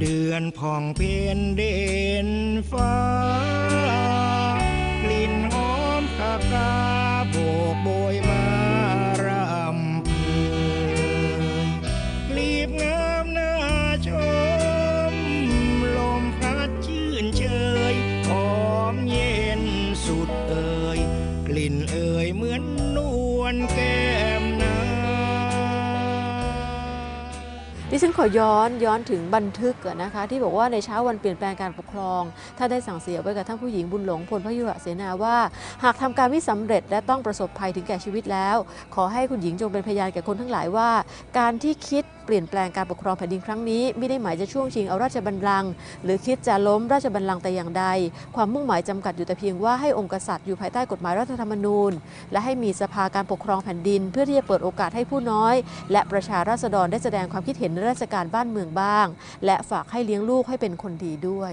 เดือนผ่องเพ็ญเด่นฟ้ากลิ่นหอมขากาโบกโบยมารำเพยกลีบงามน่าชม ลมพัดชื่นเชยหอมเย็นสุดเอ่ย กลิ่นเอ่ยเหมือนนวลแก้มนา ดิฉันขอย้อนย้อนถึงบันทึกนะคะที่บอกว่าในเช้าวันเปลี่ยนแปลงการปกครองถ้าได้สั่งเสียไว้กับท่านผู้หญิงบุญหลงพลพยุหเสนาว่า หากทำการไม่สำเร็จและต้องประสบภัยถึงแก่ชีวิตแล้ว ขอให้คุณหญิงจงเป็นพยานแก่คนทั้งหลายว่า การที่คิด ปลี่ยนแปลงการปกครองแผ่นดินครั้งนี้ไม่ได้หมายจะช่วงชิงเอาราชบัลลังก์หรือคิดจะล้มราชบัลลังก์แต่อย่างใด ความมุ่งหมายจำกัดอยู่แต่เพียงว่าให้องค์กษัตริย์อยู่ภายใต้กฎหมายรัฐธรรมนูญ และให้มีสภาการปกครองแผ่นดิน เพื่อที่จะเปิดโอกาสให้ผู้น้อย และประชาราษฎรได้แสดงความคิดเห็นในราชการบ้านเมืองบ้าง และฝากให้เลี้ยงลูกให้เป็นคนดีด้วย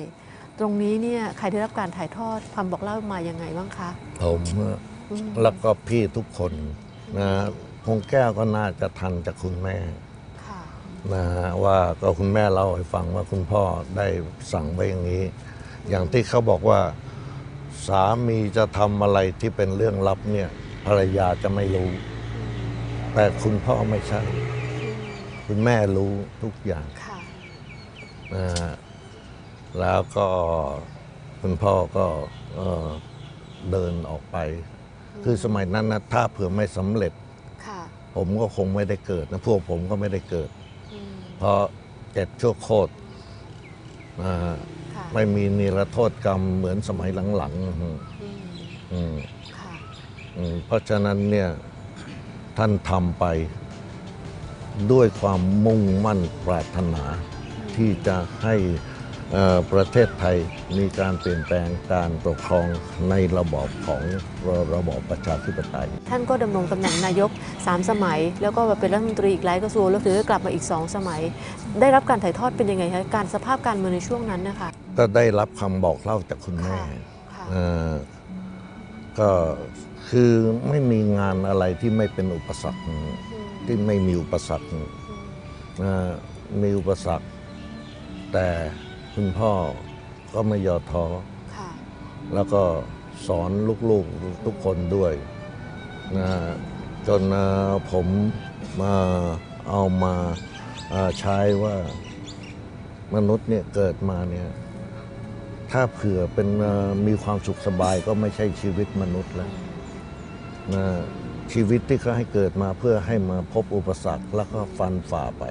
ตรงนี้เนี่ยใครได้รับการถ่ายทอดความบอกเล่ามายังไงบ้างคะผมแล้วก็พี่ทุกคนนะคงแก้วก็น่าจะทันจากคุณแม่ นะฮะว่าก็คุณแม่เล่าให้ฟังว่าคุณพ่อได้สั่งไว้อย่างนี้ อย่างที่เขาบอกว่าสามีจะทำอะไรที่เป็นเรื่องลับเนี่ยภรรยาจะไม่รู้ แต่คุณพ่อไม่ใช่ คุณแม่รู้ทุกอย่างค่ะนะฮะแล้วก็คุณพ่อก็เอ่อเดินออกไป คือสมัยนั้นนะถ้าเผื่อไม่สำเร็จ ค่ะ ผมก็คงไม่ได้เกิดนะพวกผมก็ไม่ได้เกิดอืมเพราะเจ็ดชั่วโคตรนะฮะค่ะไม่มีนิรโทษกรรมเหมือนสมัยหลังๆอืมอืมอืมค่ะอืมเพราะฉะนั้นเนี่ยท่านทำไปด้วยความมุ่งมั่นปรารถนา ที่จะให้เอ่อ ประเทศไทยมีการเปลี่ยนแปลงการปกครองในระบอบของระระบอบประชาธิปไตย ท่านก็ดำรงตำแหน่งนายก 3 สมัย แล้วก็มาเป็นรัฐมนตรีอีกหลายกระทรวงแล้วถึงได้กลับมาอีก 2 สมัย ได้รับการถ่ายทอดเป็นยังไงคะการสภาพการเมืองในช่วงนั้นนะคะก็ได้รับคำบอกเล่าจากคุณแม่ค่ะเอ่อก็คือไม่มีงานอะไรที่ไม่เป็นอุปสรรคอืมที่ไม่มีอุปสรรคอืมเอ่อมีอุปสรรคแต่ คุณพ่อก็ไม่ย่อท้อค่ะแล้วก็สอนลูกๆทุกคนด้วยนะจนเอ่อผมมาเอามาเอ่อใช้ว่ามนุษย์เนี่ยเกิดมาเนี่ยถ้าเผื่อเป็นเอ่อมีความสุขสบายก็ไม่ใช่ชีวิตมนุษย์แล้วนะชีวิตที่เขาให้เกิดมาเพื่อให้มาพบอุปสรรคแล้วก็ฟันฝ่าไป